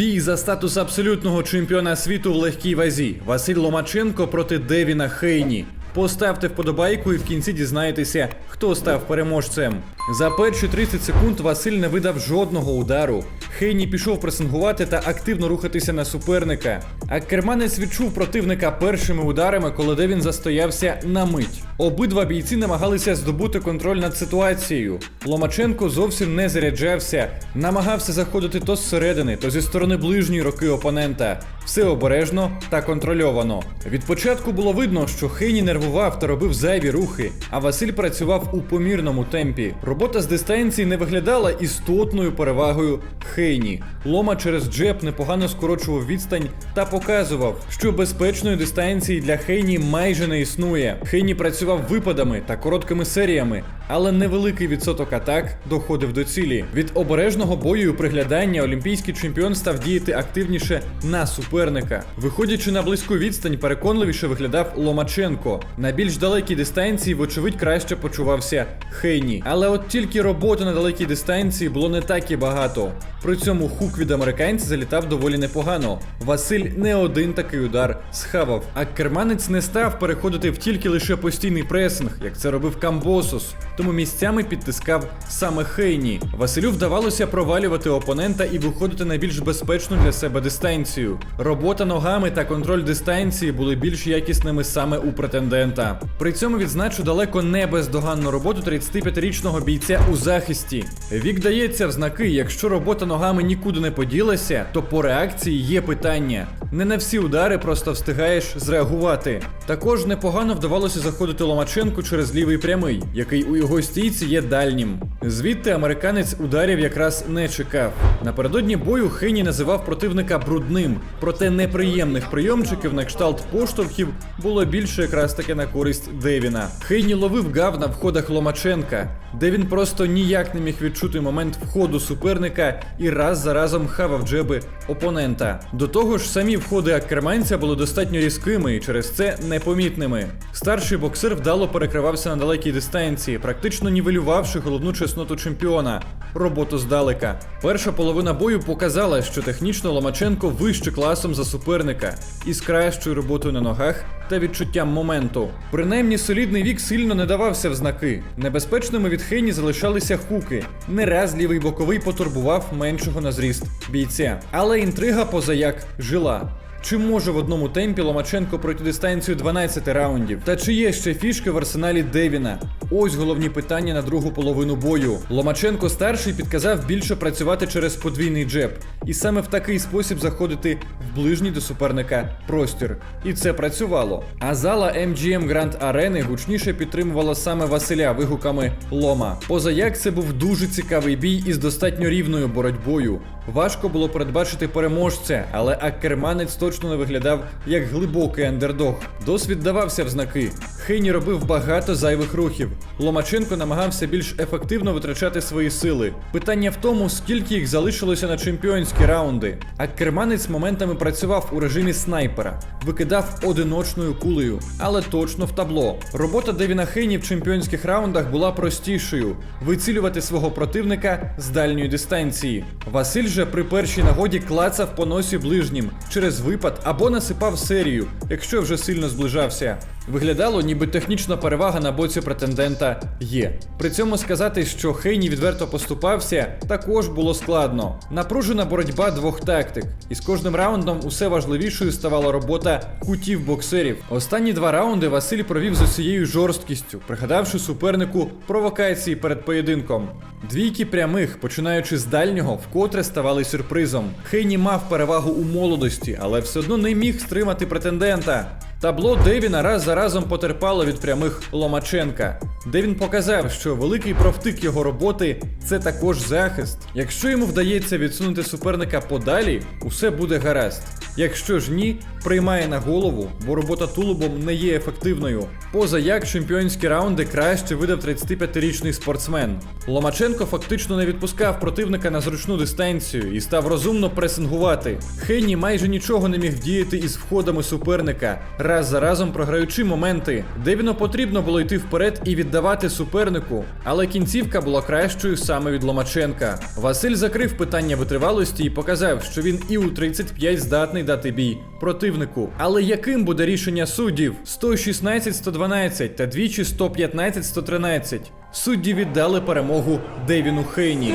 Бій за статус абсолютного чемпіона світу в легкій вазі. Василь Ломаченко проти Девіна Хейні. Поставте вподобайку і в кінці дізнаєтеся, хто став переможцем. За перші 30 секунд Василь не видав жодного удару. Хейні пішов пресингувати та активно рухатися на суперника. А керманець відчув противника першими ударами, коли Девін застоявся на мить. Обидва бійці намагалися здобути контроль над ситуацією. Ломаченко зовсім не заряджався, намагався заходити то зсередини, то зі сторони ближньої руки опонента. Все обережно та контрольовано. Від початку було видно, що Хейні нервував та робив зайві рухи, а Василь працював у помірному темпі. Робота з дистанції не виглядала істотною перевагою Хейні. Лома через джеб непогано скорочував відстань та показував, що безпечної дистанції для Хейні майже не існує. Хейні працював випадами та короткими серіями, але невеликий відсоток атак доходив до цілі. Від обережного бою і приглядання олімпійський чемпіон став діяти активніше на суперника. Виходячи на близьку відстань, переконливіше виглядав Ломаченко. На більш далекій дистанції, вочевидь, краще почувався Хейні. Але от тільки роботи на далекій дистанції було не так і багато. При цьому хук від американця залітав доволі непогано. Василь не один такий удар схавав. А керманець не став переходити в тільки лише постійний пресинг, як це робив Камбосус. Тому місцями підтискав саме Хейні. Василю вдавалося провалювати опонента і виходити на більш безпечну для себе дистанцію. Робота ногами та контроль дистанції були більш якісними саме у претендента. При цьому відзначу далеко не бездоганну роботу 35-річного бійця у захисті. Вік дається в знаки, якщо робота ногами нікуди не поділася, то по реакції є питання. Не на всі удари просто встигаєш зреагувати. Також непогано вдавалося заходити Ломаченку через лівий прямий, який у його стійці є дальнім. Звідти американець ударів якраз не чекав. Напередодні бою Хейні називав противника брудним, проте неприємних прийомчиків на кшталт поштовхів було більше якраз таки на користь Девіна. Хейні ловив гав на входах Ломаченка, де він просто ніяк не міг відчути момент входу суперника і раз за разом хавав джеби опонента. До того ж, самі входи акерманця були достатньо різкими і через це непомітними. Старший боксер вдало перекривався на далекій дистанції, практично нівелювавши головну чесноту чемпіона роботу здалека. Перша половина бою показала, що технічно Ломаченко вище класом за суперника із кращою роботою на ногах та відчуттям моменту. Принаймні солідний вік сильно не давався в знаки. Небезпечними від Хейні залишалися хуки. Не раз лівий боковий потурбував меншого на зріст бійця. Але інтрига позаяк жила. Чи може в одному темпі Ломаченко пройти дистанцію 12 раундів? Та чи є ще фішки в арсеналі Девіна? Ось головні питання на другу половину бою. Ломаченко старший підказав більше працювати через подвійний джеб, і саме в такий спосіб заходити в ближній до суперника простір. І це працювало. А зала MGM Grand Arena гучніше підтримувала саме Василя вигуками Лома. Позаяк це був дуже цікавий бій із достатньо рівною боротьбою. Важко було передбачити переможця, але Аккерманець точно не виглядав як глибокий андердог. Досвід давався в знаки. Хейні робив багато зайвих рухів. Ломаченко намагався більш ефективно витрачати свої сили. Питання в тому, скільки їх залишилося на чемпіонські раунди. А керманець моментами працював у режимі снайпера, викидав одиночною кулею, але точно в табло. Робота Девіна Хейні в чемпіонських раундах була простішою: вицілювати свого противника з дальньої дистанції. Василь же при першій нагоді клацав по носі ближнім через випад або насипав серію, якщо вже сильно зближався. Виглядало, ніби технічна перевага на боці претендента є. При цьому сказати, що Хейні відверто поступався, також було складно. Напружена боротьба двох тактик, і з кожним раундом усе важливішою ставала робота кутів боксерів. Останні два раунди Василь провів з усією жорсткістю, пригадавши супернику провокації перед поєдинком. Двійки прямих, починаючи з дальнього, вкотре ставали сюрпризом. Хейні мав перевагу у молодості, але все одно не міг стримати претендента. Табло Девіна раз за разом потерпало від прямих Ломаченка. Девін показав, що великий провтик його роботи це також захист. Якщо йому вдається відсунути суперника подалі, усе буде гаразд. Якщо ж ні, приймає на голову, бо робота тулубом не є ефективною. Поза як чемпіонські раунди краще видав 35-річний спортсмен. Ломаченко фактично не відпускав противника на зручну дистанцію і став розумно пресингувати. Хейні майже нічого не міг вдіяти із входами суперника, раз за разом програючи моменти. Девіну потрібно було йти вперед і віддати віддавати супернику, але кінцівка була кращою саме від Ломаченка. Василь закрив питання витривалості і показав, що він і у 35 здатний дати бій противнику. Але яким буде рішення суддів? 116-112 та двічі 115-113. Судді віддали перемогу Девіну Хейні.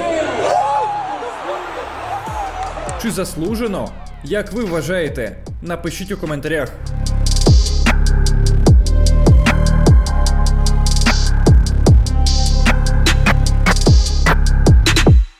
Чи заслужено? Як ви вважаєте? Напишіть у коментарях.